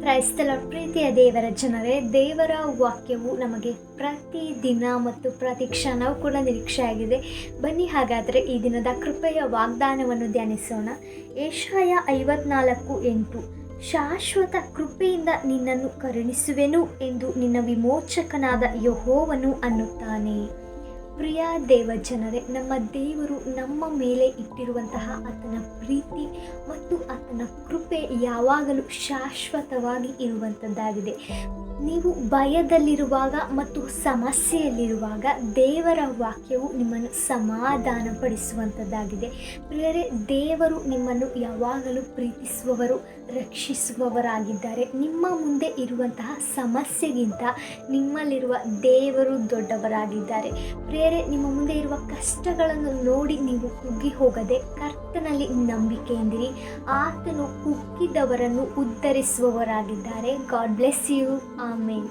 ಕ್ರೈಸ್ತಲ ಪ್ರೀತಿಯ ದೇವರ ಜನರೇ, ದೇವರ ವಾಕ್ಯವು ನಮಗೆ ಪ್ರತಿ ದಿನ ಮತ್ತು ಪ್ರತಿ ಕ್ಷಣವೂ ಕೂಡ ನಿರೀಕ್ಷೆಯಾಗಿದೆ. ಬನ್ನಿ ಹಾಗಾದರೆ ಈ ದಿನದ ಕೃಪೆಯ ವಾಗ್ದಾನವನ್ನು ಧ್ಯಾನಿಸೋಣ. ಏಷಾಯ ಐವತ್ನಾಲ್ಕು ಎಂಟು, ಶಾಶ್ವತ ಕೃಪೆಯಿಂದ ನಿನ್ನನ್ನು ಕರುಣಿಸುವೆನು ಎಂದು ನಿನ್ನ ವಿಮೋಚಕನಾದ ಯಹೋವನು ಅನ್ನುತ್ತಾನೆ. ಪ್ರಿಯ ದೇವ ಜನರೇ ನಮ್ಮ ದೇವರು ನಮ್ಮ ಮೇಲೆ ಇಟ್ಟಿರುವಂತಹ ಆತನ ಪ್ರೀತಿ ಮತ್ತು ಯಾವಾಗಲೂ ಶಾಶ್ವತವಾಗಿ ಇರುವಂಥದ್ದಾಗಿದೆ. ನೀವು ಭಯದಲ್ಲಿರುವಾಗ ಮತ್ತು ಸಮಸ್ಯೆಯಲ್ಲಿರುವಾಗ ದೇವರ ವಾಕ್ಯವು ನಿಮ್ಮನ್ನು ಸಮಾಧಾನಪಡಿಸುವಂಥದ್ದಾಗಿದೆ. ಪ್ರಿಯರೇ, ದೇವರು ನಿಮ್ಮನ್ನು ಯಾವಾಗಲೂ ಪ್ರೀತಿಸುವವರು, ರಕ್ಷಿಸುವವರಾಗಿದ್ದಾರೆ. ನಿಮ್ಮ ಮುಂದೆ ಇರುವಂತಹ ಸಮಸ್ಯೆಗಿಂತ ನಿಮ್ಮಲ್ಲಿರುವ ದೇವರು ದೊಡ್ಡವರಾಗಿದ್ದಾರೆ. ಪ್ರಿಯರೇ, ನಿಮ್ಮ ಮುಂದೆ ಇರುವ ಕಷ್ಟಗಳನ್ನು ನೋಡಿ ನೀವು ಕುಗ್ಗಿ ಹೋಗದೆ ಕರ್ತನಲ್ಲಿ ನಂಬಿಕೆಯಿಂದಿರಿ. ಆತನು ಕುಗ್ಗಿದವರನ್ನು ಉದ್ಧರಿಸುವವರಾಗಿದ್ದಾರೆ. God bless you amen